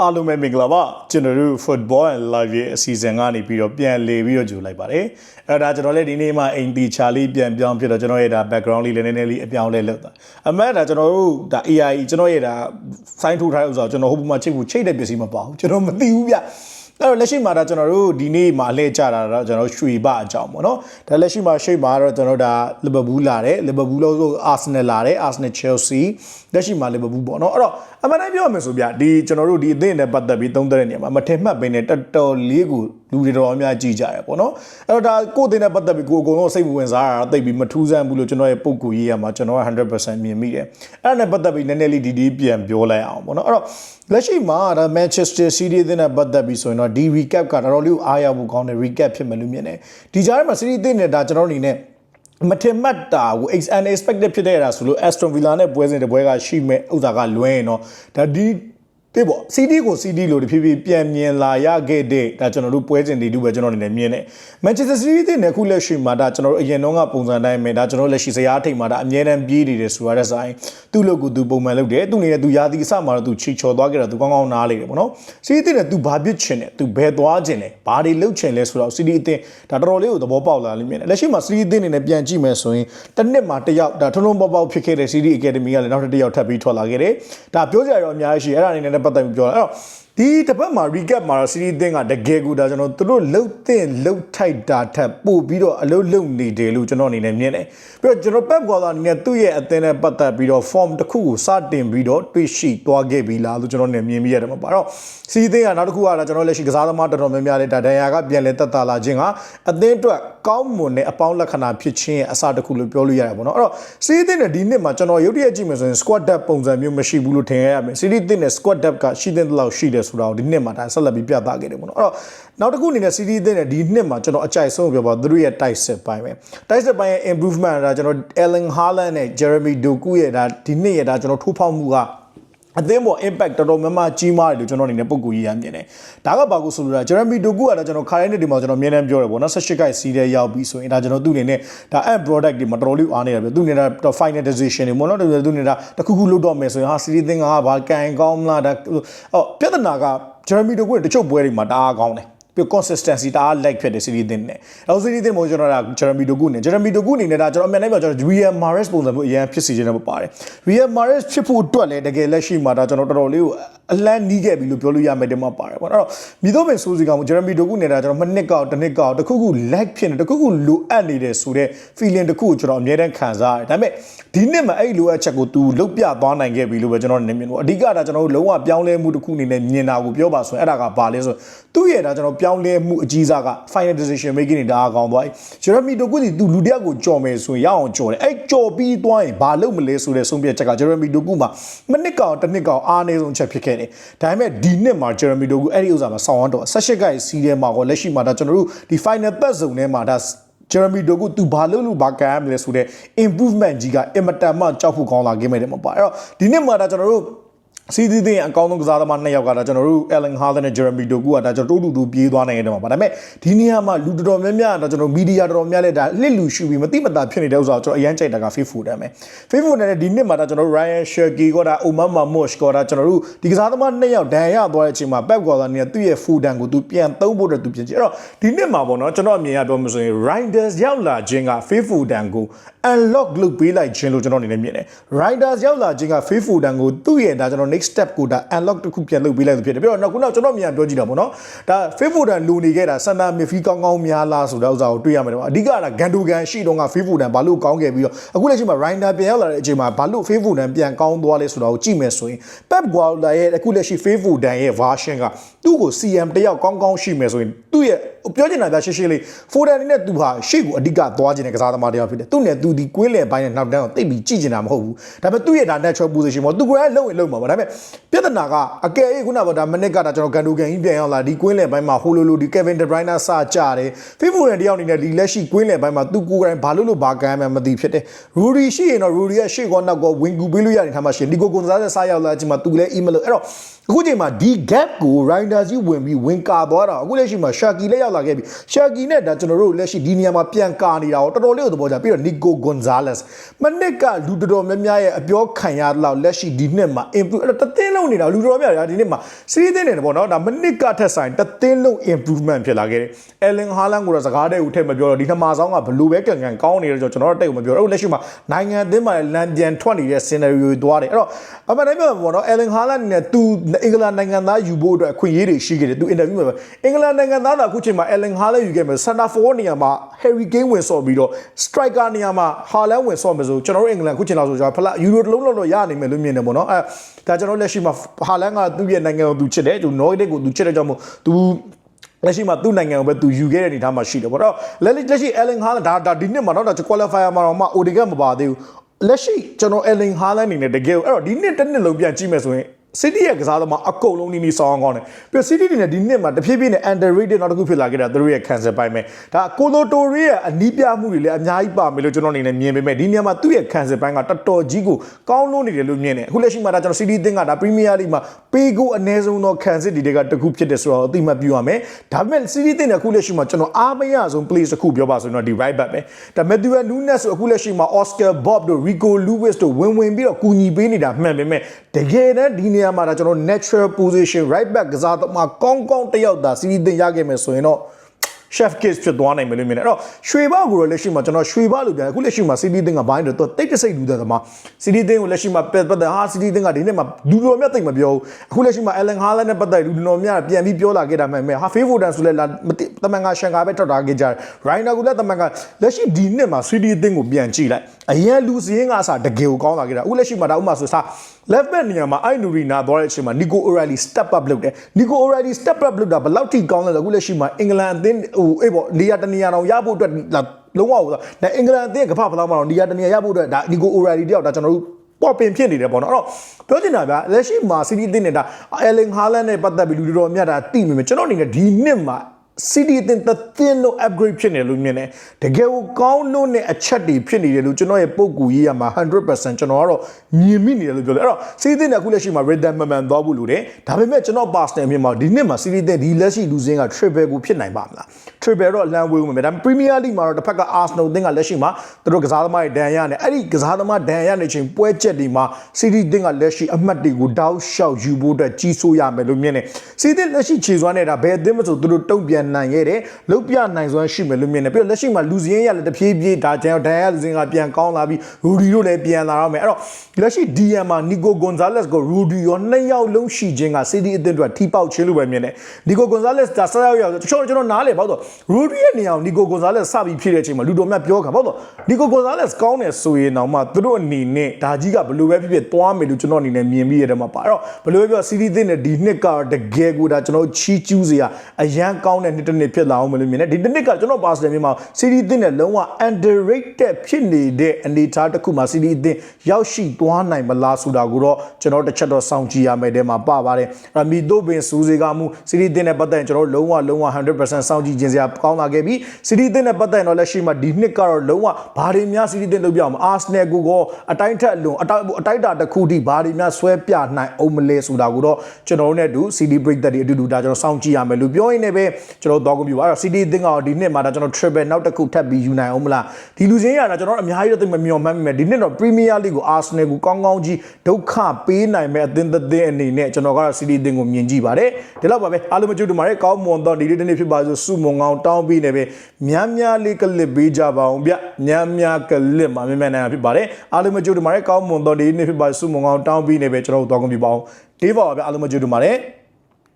အားလုံးပဲမင်္ဂလာပါကျွန်တော်တို့ football and live ရဲ့အစီအစဉ်ကနေပြီးတော့ပြန်လေပြီးတော့ကြိုလိုက်ပါတယ်အဲ့ဒါကျွန်တော်လည်းဒီနေ့မှအိမ်တီချာလေးပြန်ပြောင်းဖြစ်တော့ကျွန်တော်ရဲ့ဒါ background လေးလည်းနည်းနည်းလေးအပြောင်းလဲလုပ်တာအမှန်ဒါကျွန်တော်တို့ဒါ AI ကျွန်တော်ရဲ့ဒါ sign ထုတ်ထားတဲ့ဥစ္စာကိုကျွန်တော်ဟိုဘက်မှာချိတ်ဖို့ချိတ်တဲ့ပစ္စည်းမပါဘူးကျွန်တော်မသိဘူးဗျ အဲ့တော့လက်ရှိမှာဒါကျွန်တော်တို့ဒီနေ့မှာအလှည့်ကြတာတော့ကျွန်တော်ရွှေဘအကြောင်းပေါ့နော်ဒါလက်ရှိမှာရှိမှာတော့ကျွန်တော်ဒါလီဗာပူးလာတယ်လီဗာပူးလို့ဆိုအာဆင်နယ်လာတယ်အာဆင်နယ်ချယ်ဆီလက်ရှိမှာလီဗာပူးပေါ့နော်အဲ့တော့အမှန်တိုင်းပြောရမယ်ဆိုပြဒီကျွန်တော်တို့ဒီအသင်းနဲ့ပတ်သက်ပြီးသုံးသပ်တဲ့နေရာမှာမထင်မှတ်ပင်နဲ့တော်တော်လေးကို လူတွေတော်တော်များကြည့်ကြရပေါ့နော်အဲ့တော့ဒါကိုယ်အသင်းနဲ့ပတ်သက်ပြီးကိုယ်အကုန်လုံးစိတ်ဝင်စားတာတိတ်ပြီးမထူးဆန်းဘူးလို့ကျွန်တော်ရဲ့ပုံကူရေးရမှာကျွန်တော်က100%မြင်မိတယ်အဲ့ဒါနဲ့ပတ်သက်ပြီးနည်းနည်းလေးဒီဒီပြန်ပြောလိုက်အောင်ပေါ့နော်အဲ့တော့လက်ရှိမှာဒါ Manchester City အသင်းနဲ့ပတ်သက်ပြီးဆိုရင်တော့ဒီ recap ကတော်တော်လေးအားရဖို့ကောင်းတဲ့ recap ဖြစ်မယ်လို့မြင်တယ်ဒီကြားထဲမှာ City အသင်းနဲ့ဒါကျွန်တော်အနေနဲ့မထင်မှတ်တာကို unexpected ဖြစ်တဲ့အဲ့ဒါဆိုလို့ Aston Villa နဲ့ပွဲစဉ်တစ်ပွဲကရှိမဲ့ဥစ္စာကလွဲရင်တော့ဒါဒီ ပြပေါ့ CD ကို CD လို့တဖြည်းဖြည်းပြန်မြင်လာရခဲ့တဲ့ဒါကျွန်တော်တို့ပွဲစဉ်တွေတူပဲကျွန်တော်အနေနဲ့မြင်တယ် Manchester City တဲ့ခုလက်ရှိမှာဒါကျွန်တော်တို့အရင်တော့ကပုံစံတိုင်းပဲဒါကျွန်တော်လက်ရှိစရာအထိတ်မှာဒါအမြဲတမ်းပြေးနေတယ်ဆိုရတဲ့ဆိုင်သူ့လို့ကိုသူပုံမှန်လုပ်တယ်သူနေနဲ့သူရာသီအစမှာတော့သူချီချော်သွားကြတာသူကောင်းကောင်းနားလေတယ်ပေါ့နော် City တဲ့သူဘာပြစ်ချင်တယ်သူဘယ်သွားချင်လဲဘာတွေလုပ်ချင်လဲဆိုတော့ City အသင်းဒါတော်တော်လေးကိုသဘောပေါက်လာလိမ့်မယ်လက်ရှိမှာ City အသင်းအနေနဲ့ပြန်ကြည့်မယ်ဆိုရင်တစ်နှစ်မှာတစ်ယောက်ဒါထုံထုံပေါက်ပေါက်ဖြစ်ခဲ့တဲ့ City Academy ကလည်းနောက်တစ်ယောက်ထပ်ပြီးထွက်လာခဲ့တယ်ဒါပြောကြရတော့အများကြီးရှိအဲ့ဒါအနေနဲ့ပတ်သက်ပြီးပြောတာအဲ့တော့ဒီတစ်ပတ်မှာ recap မှာတော့ series အသင်းကတကယ်ကိုဒါကျွန်တော်တို့လှုပ်တဲ့လှုပ်ထိုက်တာထက်ပို့ပြီးတော့အလုပ်လုပ်နေတယ်လို့ကျွန်တော်အနေနဲ့မြင်တယ်ပြီးတော့ကျွန်တော် Pep Guardiola အနေနဲ့သူ့ရဲ့အသင်းနဲ့ပတ်သက်ပြီးတော့ form တစ်ခုကိုစတင်ပြီးတော့တွေ့ရှိသွားခဲ့ပြီလားလို့ကျွန်တော်အနေနဲ့မြင်မိရတယ်မှာပါတော့ series အသင်းကနောက်တစ်ခုကဒါကျွန်တော်လက်ရှိကစားသမားတော်တော်များများလေးဒါဒန်ယာကပြန်လဲတက်တာလာခြင်းကအသင်းအတွက် ကောင်းမွန်တဲ့အပေါင်းလက္ခဏာဖြစ်ခြင်းရဲ့အစတစ်ခုလို့ပြောလို့ရတယ်ပေါ့နော်အဲ့တော့ series အသင်းနဲ့ဒီနှစ်မှာကျွန်တော်ရုပ်တရက်ကြည့်မယ်ဆိုရင် squad depth ပုံစံမျိုးမရှိဘူးလို့ထင်ရရမယ် series အသင်းနဲ့ squad depth ကရှိတဲ့လောက်ရှိတယ်ဆိုတာကိုဒီနှစ်မှာဒါဆက်လက်ပြီးပြသခဲ့တယ်ပေါ့နော်အဲ့တော့နောက်တစ်ခုအနေနဲ့ series အသင်းနဲ့ဒီနှစ်မှာကျွန်တော်အကြိုက်ဆုံးပြောပါသူတို့ရဲ့ tight set ပိုင်းပဲ tight set ပိုင်းရဲ့ improvement ဒါကျွန်တော် Ellen Haaland နဲ့ Jeremy Doku ရဲ့ဒါဒီနှစ်ရဲ့ဒါကျွန်တော်ထိုးဖောက်မှုက အသင်းပေါ် impact တော်တော်များများကြီးမားတယ်လို့ကျွန်တော်အနေနဲ့ပုံကူကြီးရမြင်တယ်။ဒါကဘာကိုဆိုလိုတာ Jeremy Doku ကတော့ကျွန်တော်ခါတိုင်းနေ့ဒီမှာကျွန်တော်မြင်နေပြောတယ်ပေါ့နော်18ကိုက်စီးတဲ့ရောက်ပြီးဆိုရင်ဒါကျွန်တော်သူ့အနေနဲ့ဒါ app product တွေမှာတော်တော်လေးအားနေတယ်ပြသူ့အနေနဲ့ final decision တွေပေါ့နော်သူ့အနေနဲ့တခုခုလုပ်တော့မယ်ဆိုရင်ဟာ series သင်ကဘာကန်ကောင်းမလားဒါဟောပြဿနာက Jeremy Doku တချို့ပွဲတွေမှာတအားကောင်းတယ် ပြီး consistency တအား like ဖြစ်တယ် series တင်နဲ့အဲ series တင်မို့ကျွန်တော်က Jeremy Doku နဲ့ Jeremy Doku အနေနဲ့ဒါကျွန်တော်အမှန်တမ်းပြောကျွန်တော် Real Mahrez ပုံစံမျိုးအရင်ဖြစ်စီခြင်းနဲ့ပါတယ် Real Mahrez ဖြစ်ဖို့အတွက်လည်းတကယ်လက်ရှိမှာဒါကျွန်တော်တော်တော်လေးကို အလန်းနီးခဲ့ပြီလို့ပြောလို့ရမယ်တင်မှာပါတယ်ပေါ့အဲ့တော့မိတော့ပင်စိုးစီကောင် Jeremy Doku နဲ့ဒါကျွန်တော်မနစ်ကောက်တစ်နှစ်ကောက်တစ်ခုခု like ဖြစ်နေတစ်ခုခုလိုအပ်နေတယ်ဆိုတော့ feeling တစ်ခုကိုကျွန်တော်အများတန်းခံစားရတယ်ဒါပေမဲ့ဒီနှစ်မှာအဲ့လိုအပ်ချက်ကို तू လုတ်ပြသွားနိုင်ခဲ့ပြီလို့ပဲကျွန်တော်နေမြင်လို့အဓိကဒါကျွန်တော်တို့လုံးဝပြောင်းလဲမှုတစ်ခုအနေနဲ့မြင်တာကိုပြောပါဆိုရင်အဲ့ဒါကဘာလဲဆိုသူ့ရဲ့ဒါကျွန်တော်ပြောင်းလဲမှုအကြီးစားက final decision making တွေဒါအကောင်သွားပြီ Jeremy Doku ဒီ तू လူတယောက်ကိုကြော်မယ်ဆိုရင်ရအောင်ကြော်တယ်အဲ့ကြော်ပြီးသွားရင်ဘာလုပ်မလဲဆိုတဲ့ဆုံးဖြတ်ချက်က Jeremy Doku မှာမနစ်ကောင်တစ်နှစ်ကောင်အားနည်းဆုံးချက်ဖြစ်ခဲ့တယ်ဒါပေမဲ့ဒီနှစ်မှာ Jeremy Doku အဲ့ဒီဥစ္စာမှာဆောင်းအောင်တော့18ကိုက်စီးထဲမှာကောလက်ရှိမှာဒါကျွန်တော်တို့ဒီ final third zone ထဲမှာဒါ Jeremy Doku သူဘာလုပ်လို့ဘာကန်ရမလဲဆိုတဲ့ improvement ကြီးကအင်မတန်မှကြောက်ဖို့ကောင်းလာခဲ့မယ်တဲ့မှာပါအဲ့တော့ဒီနှစ်မှာဒါကျွန်တော်တို့ စီဒီတင်အကောင်းဆုံးကစားသမားနှစ်ယောက်ကဒါကျွန်တော်တို့ Ellen Haaland နဲ့ Jeremy Doku ကဒါကျွန်တော်တို့တူတူပြေးသွားနိုင်တယ်မှာပါဒါပေမဲ့ဒီနေရာမှာလူတော်တော်များများဒါကျွန်တော်မီဒီယာတော်တော်များလဲဒါလှစ်လူရှူပြီးမတိမတာဖြစ်နေတဲ့ဥစ္စာကိုကျွန်တော်အရန်ကြိုက်တာက Facebook တမ်းပဲ Facebook နဲ့ဒီနှစ်မှာဒါကျွန်တော်တို့ Ryan Shaki ကဒါ Omar Mamush ကဒါကျွန်တော်တို့ဒီကစားသမားနှစ်ယောက်ဒဏ်ရသွားတဲ့အချိန်မှာ Pep Guardiola နဲ့သူ့ရဲ့ full done ကိုသူပြန်သုံးဖို့အတွက်သူပြင်ချင်အဲ့တော့ဒီနှစ်မှာပေါ့နော်ကျွန်တော်အမြင်ရပြောမှဆိုရင် Riders ရောက်လာခြင်းက Facebook done ကို unlock လုပ်ပေးလိုက်ခြင်းလို့ကျွန်တော်အနေနဲ့မြင်တယ် Riders ရောက်လာခြင်းက Facebook done ကိုသူ့ရဲ့ဒါကျွန်တော် next step ကိုဒါ unlock တစ်ခုပြန်လုပ်ပေးလိုက်လို့ဖြစ်တယ်ပြီးတော့နောက်ခုနောက်ကျွန်တော်မြန်ပြောကြည့်တာပေါ့နော်ဒါ Facebook တန်လူနေခဲ့တာစန္ဒမီဖီကောင်းကောင်းများလားဆိုတဲ့ဥစ္စာကိုတွေ့ရမယ်တော့အဓိကကဂန်ဒူကန်ရှိတော့က Facebook တန်ဘာလို့ကောင်းခဲ့ပြီးတော့အခုလက်ရှိမှာ Rinder ပြန်ရောက်လာတဲ့အချိန်မှာဘာလို့ Facebook တန်ပြန်ကောင်းသွားလဲဆိုတာကိုကြည့်မယ်ဆိုရင် Pep Guardiola ရဲ့အခုလက်ရှိ Facebook တန်ရဲ့ version ကသူ့ကို CM တယောက်ကောင်းကောင်းရှိမယ်ဆိုရင်သူ့ရဲ့ပြောချင်တာကရှင်းရှင်းလေး Foden အနေနဲ့သူဟာရှေ့ကိုအဓိကသွားခြင်းတဲ့ကစားသမားတယောက်ဖြစ်တယ်သူနဲ့သူဒီကွင်းလယ်ပိုင်းနဲ့နောက်တန်းကိုတိတ်ပြီးကြည့်နေတာမဟုတ်ဘူးဒါပေမဲ့သူ့ရဲ့ဒါ natural position ပေါ့သူကိုယ်ကလုံရင်လုံမှာပါဒါပေမဲ့ပြဿနာကအကယ်၍ခုနကဒါမနစ်ကဒါကျွန်တော်ကန်ဒူကန်ကြီးပြန်ရောက်လာဒီကွင်းလယ်ပိုင်းမှာဟိုလိုလိုဒီ Kevin De Bruyne စကြတယ် Facebook နဲ့တယောက်အနေနဲ့ဒီလက်ရှိကွင်းလယ်ပိုင်းမှာသူကိုယ်တိုင်ဘာလို့လို့ဘာကန်မှမသိဖြစ်တယ် Rudy ရှိရင်တော့ Rudy ရဲ့ရှေ့ကောနောက်ကောဝင်ကူပေးလို့ရတဲ့ထားမှရှိရင်ဒီကိုကွန်စားတဲ့စားရောက်လာချိန်မှာသူလည်း email လို့အဲ့တော့အခုချိန်မှာဒီ gap ကို Rider ကြီးဝင်ပြီးဝင်ကာသွားတာအခုလက်ရှိမှာ Shaki လည်းရောက်လာခဲ့ပြီ Shaki နဲ့ဒါကျွန်တော်တို့လက်ရှိဒီနေရာမှာပြန်ကာနေတာတော့တော်တော်လေးကိုသဘောကျပြီးတော့ Nico Gonzalez မနစ်ကလူတော်တော်များများရဲ့အပြောခံရတော့လက်ရှိဒီနှစ်မှာ improve အဲ့တသင်းလုံးနေတာလူတော်များဒီနေ့မှာစီးရီးသင်းနေတယ်ပေါ့နော်ဒါမနစ်ကထက်ဆိုင်တသင်းလုံး improvement ဖြစ်လာခဲ့တယ်။ Erling Haaland ကိုတော့စကားတဲ့ဦးထက်မပြောတော့ဒီနှမဆောင်ကဘလူးပဲကန်ကန်ကောင်းနေတယ်ဆိုတော့ကျွန်တော်တို့တိတ်ကိုမပြောတော့လက်ရှိမှာနိုင်ငံအသင်းမှာလန်ပြန်ထွက်နေတဲ့ scenario တွေသွားတယ်အဲ့တော့အမှန်တမ်းပြောပေါ့နော် Erling Haaland နဲ့သူအင်္ဂလန်နိုင်ငံသားယူဖို့အတွက်အခွင့်အရေးတွေရှိခဲ့တယ်သူ interview မှာအင်္ဂလန်နိုင်ငံသားကအခုချိန်မှာ Erling Haaland ယူခဲ့မယ် center forward နေရာမှာ Harry Kane ဝင်ဆော့ပြီးတော့ striker နေရာမှာ Haaland ဝင်ဆော့မယ်ဆိုကျွန်တော်တို့အင်္ဂလန်အခုချိန်လောက်ဆိုကျွန်တော်ဖလားယူရိုတစ်လုံးလောက်တော့ရနိုင်မယ်လို့မြင်တယ်ပေါ့နော်အဲဒါကျွန်တော်လက်ရှိမှာ Haaland ကသူ့ရဲ့နိုင်ငံကိုသူချစ်တယ်သူ Norway ကိုသူချစ်တဲ့ကြောင့်မို့သူလက်ရှိမှာသူ့နိုင်ငံကိုပဲသူယူခဲ့တဲ့အနေအထားမှာရှိတယ်ပေါ့တော့လက်လက်ရှိ Erling Haaland ဒါဒါဒီနှစ်မှာတော့ဒါ qualifier မှာတော့မှ Odegaard မပါသေးဘူးလက်ရှိကျွန်တော် Erling Haaland အနေနဲ့တကယ်ကိုအဲ့တော့ဒီနှစ်တစ်နှစ်လုံးပြန်ကြည့်မယ်ဆိုရင် City ရဲ့ကစားသမားအကုန်လုံးနီးနီးဆောင်းကောင်းတယ်ပြီးတော့ City တွေနဲ့ဒီနှစ်မှာတဖြည်းဖြည်းနဲ့ underrated နောက်တစ်ခုဖြစ်လာခဲ့တာသူတို့ရဲ့ cancel ပိုင်းပဲဒါကိုလိုတိုရီရဲ့အနီးပြမှုတွေလည်းအများကြီးပါမယ်လို့ကျွန်တော်အနေနဲ့မြင်ပေမဲ့ဒီနေရာမှာသူ့ရဲ့ cancel ပိုင်းကတော်တော်ကြီးကိုကောင်းလို့နေတယ်လို့မြင်တယ်အခုလက်ရှိမှာဒါကျွန်တော် City အသင်းကဒါ Premier League မှာပေးကိုအနည်းဆုံးသော cancel တွေတွေကတစ်ခုဖြစ်တယ်ဆိုတော့အသိမှတ်ပြုရမယ်ဒါပေမဲ့ City အသင်းနဲ့အခုလက်ရှိမှာကျွန်တော်အားမရဆုံး place တစ်ခုပြောပါဆိုရင်တော့ဒီ right back ပဲဒါ Matthew Nunes ဆိုအခုလက်ရှိမှာ Oscar Bob တို့ Rico Lewis တို့ဝင်ဝင်ပြီးတော့ကူညီပေးနေတာမှန်ပေမဲ့တကယ်တမ်းဒီနေရာမှာဒါကျွန်တော် natural position right back ကစားသမားကောင်းကောင်းတစ်ယောက်သာစီးရီးတင်ရခဲ့မယ်ဆိုရင်တော့ chef kiss ဖြစ်သွားနိုင်မယ်လို့မြင်တယ်အဲ့တော့ရွှေဘကိုတော့လက်ရှိမှာကျွန်တော်ရွှေဘလို့ပြန်အခုလက်ရှိမှာ CD တင်းကဘိုင်းတော့တိတ်တဆိတ်လူတဲ့သမား CD တင်းကိုလက်ရှိမှာပတ်ပတ်သက်ဟာ CD တင်းကဒီနေ့မှာလူတော်မြတ်တိတ်မပြောဘူးအခုလက်ရှိမှာ Allen Haaland နဲ့ပတ်သက်လူတော်မြတ်ပြန်ပြီးပြောလာခဲ့တာမှန်မယ်ဟာ Favorite ဆိုလဲလာတမန်ကရှန်ကာပဲထွက်ထားခဲ့ကြတယ် Rainer ကလည်းတမန်ကလက်ရှိဒီနှစ်မှာ CD တင်းကိုပြန်ကြည့်လိုက်အရင်လူစင်းကအစားတကယ်ကိုကောင်းလာခဲ့တာအခုလက်ရှိမှာဒါဥမာဆိုစား left back နေရာမှာအိုင်နူရီနာသွားတဲ့အချိန်မှာ Nico O'Reilly step up လုပ်တယ် Nico O'Reilly step up လုပ်တာဘယ်လောက်ထိကောင်းလဲဆိုအခုလက်ရှိမှာအင်္ဂလန်အသင်းဟိုအေးပေါ့နေရာတနေရာတော့ရဖို့အတွက်လုံးဝဟိုဒါအင်္ဂလန်အသင်းကဖဖလားမှာတော့နေရာတနေရာရဖို့အတွက်ဒါ Nico O'Reilly တယောက်ဒါကျွန်တော်တို့ပေါ်ပင်ဖြစ်နေတယ်ပေါ့နော်အဲ့တော့ပြောချင်တာဗျာလက်ရှိမှာစီးတီးအသင်းနေတာ Erling Haaland နဲ့ပတ်သက်ပြီးလူတွေတော်မြတ်တာတိမိမယ်ကျွန်တော်အနေနဲ့ဒီနှစ်မှာ City အသင်းတစ်သင်းလို့ upgrade ဖြစ်နေလို့မြင်တယ်တကယ်ကိုကောင်းလို့နဲ့အချက်တွေဖြစ်နေတယ်လို့ကျွန်တော်ရဲ့ပုံကူရေးရမှာ100%ကျွန်တော်ကတော့မြင်မိနေတယ်လို့ပြောတယ်အဲ့တော့ City အသင်းကအခုလက်ရှိမှာ rhythm မှန်မှန်သွားဖို့လိုတယ်ဒါပေမဲ့ကျွန်တော် personal အမြင်မှာဒီနှစ်မှာ City အသင်းဒီလက်ရှိလူစင်းက triple ကိုဖြစ်နိုင်ပါမလား triple တော့လမ်းဝေးဦးမယ်ဒါပေမဲ့ Premier League မှာတော့တစ်ဖက်က Arsenal အသင်းကလက်ရှိမှာသူတို့ကစားသမားတွေဒဏ်ရနေအဲ့ဒီကစားသမားဒဏ်ရနေချိန်ပွဲချက်တွေမှာ City အသင်းကလက်ရှိအမှတ်တွေကိုတောက်လျှောက်ယူဖို့အတွက်ကြီးစိုးရမယ်လို့မြင်တယ် City အသင်းလက်ရှိခြေစွမ်းနေတာဘယ်အသင်းမဆိုသူတို့တုံ့ပြန်နိုင်ခဲ့တယ်လုတ်ပြနိုင်စွမ်းရှိမယ်လို့မြင်တယ်ပြီးတော့လက်ရှိမှာလူစင်းရလည်းတဖြည်းဖြည်းဒါကျန်ဒန်ရလူစင်းကပြန်ကောင်းလာပြီးရူဒီတို့လည်းပြန်လာတော့မယ်အဲ့တော့လက်ရှိ DM မှာနီကိုဂွန်ဇာလက်စ်ကိုရူဒီရောနှစ်ယောက်လုံးရှိခြင်းကစီဒီအသင်းအတွက်ထိပေါက်ခြင်းလို့ပဲမြင်တယ်နီကိုဂွန်ဇာလက်စ်ဒါဆက်ရောက်ရောက်ကျွန်တော်ကျွန်တော်နားလေပေါ့တော့ရူဒီရဲ့နေရာကိုနီကိုဂွန်ဇာလက်စ်စပြီးဖြစ်တဲ့အချိန်မှာလူတော်မြတ်ပြောခါပေါ့တော့နီကိုဂွန်ဇာလက်စ်ကောင်းတယ်ဆိုရင်တော့မှသူတို့အနေနဲ့ဒါကြီးကဘယ်လိုပဲဖြစ်ဖြစ်သွားမယ်လို့ကျွန်တော်အနေနဲ့မြင်ပြီးရတယ်မှာပါအဲ့တော့ဘယ်လိုပဲပြောစီဒီအသင်းနဲ့ဒီနှစ်ကတကယ်ကိုဒါကျွန်တော်ချီးကျူးစရာအရန်ကောင်းတဲ့နှစ်တစ်နှစ်ဖြစ်လာအောင်မလို့မြင်တယ်ဒီတစ်နှစ်ကကျွန်တော်ပါစတယ်မြန်မာစီဒီအသင်းနဲ့လုံးဝ underrated ဖြစ်နေတဲ့အနေအထားတစ်ခုမှာစီဒီအသင်းရောက်ရှိသွားနိုင်မလားဆိုတာကိုတော့ကျွန်တော်တစ်ချက်တော့စောင့်ကြည့်ရမယ်တဲ့မှာပါပါတယ်အဲ့မီတို့ပင်စူးစေကမှုစီဒီအသင်းနဲ့ပတ်သက်ရင်ကျွန်တော်လုံးဝလုံးဝ100%စောင့်ကြည့်ခြင်းစရာကောင်းလာခဲ့ပြီးစီဒီအသင်းနဲ့ပတ်သက်ရင်တော့လက်ရှိမှာဒီနှစ်ကတော့လုံးဝဘာတွေများစီဒီအသင်းလုပ်ပြအောင်အာဆနယ်ကိုကောအတိုင်းထက်အလွန်အတိုင်းအတိုင်းတာတစ်ခုထိဘာတွေများဆွဲပြနိုင်အောင်မလဲဆိုတာကိုတော့ကျွန်တော်တို့နဲ့အတူစီဒီ break တွေအတူတူဒါကျွန်တော်စောင့်ကြည့်ရမယ်လို့ပြောရင်းနဲ့ပဲကျွန်တော်တော့ကွန်ပျူတာအဲ့တော့စီဒီအသင်းကတော့ဒီနှစ်မှာဒါကျွန်တော် triple နောက်တစ်ခုထပ်ပြီးယူနိုင်အောင်မလားဒီလူစင်းရတာကျွန်တော်အများကြီးတော့သိမမျှော်မှန်းမိမယ်ဒီနှစ်တော့ Premier League ကို Arsenal ကိုကောင်းကောင်းကြီးဒုက္ခပေးနိုင်မဲ့အသင်းတစ်သင်းအနေနဲ့ကျွန်တော်ကတော့ City အသင်းကိုမြင်ကြည့်ပါတယ်ဒီလောက်ပါပဲအားလုံးမကြည့်တူပါတယ်ကောင်းမွန်တော့ဒီနေ့တနေ့ဖြစ်ပါစို့စုမွန်ကောင်းတောင်းပြီးနေပဲများများလေးကလစ်ပေးကြပါအောင်ဗျများများကလစ်မှာမြင်မြန်နိုင်တာဖြစ်ပါတယ်အားလုံးမကြည့်တူပါတယ်ကောင်းမွန်တော့ဒီနေ့ဖြစ်ပါစုမွန်ကောင်းတောင်းပြီးနေပဲကျွန်တော်တို့တော့ကွန်ပျူတာအောင်ဒီပါပါဗျအားလုံးမကြည့်တူပါတယ်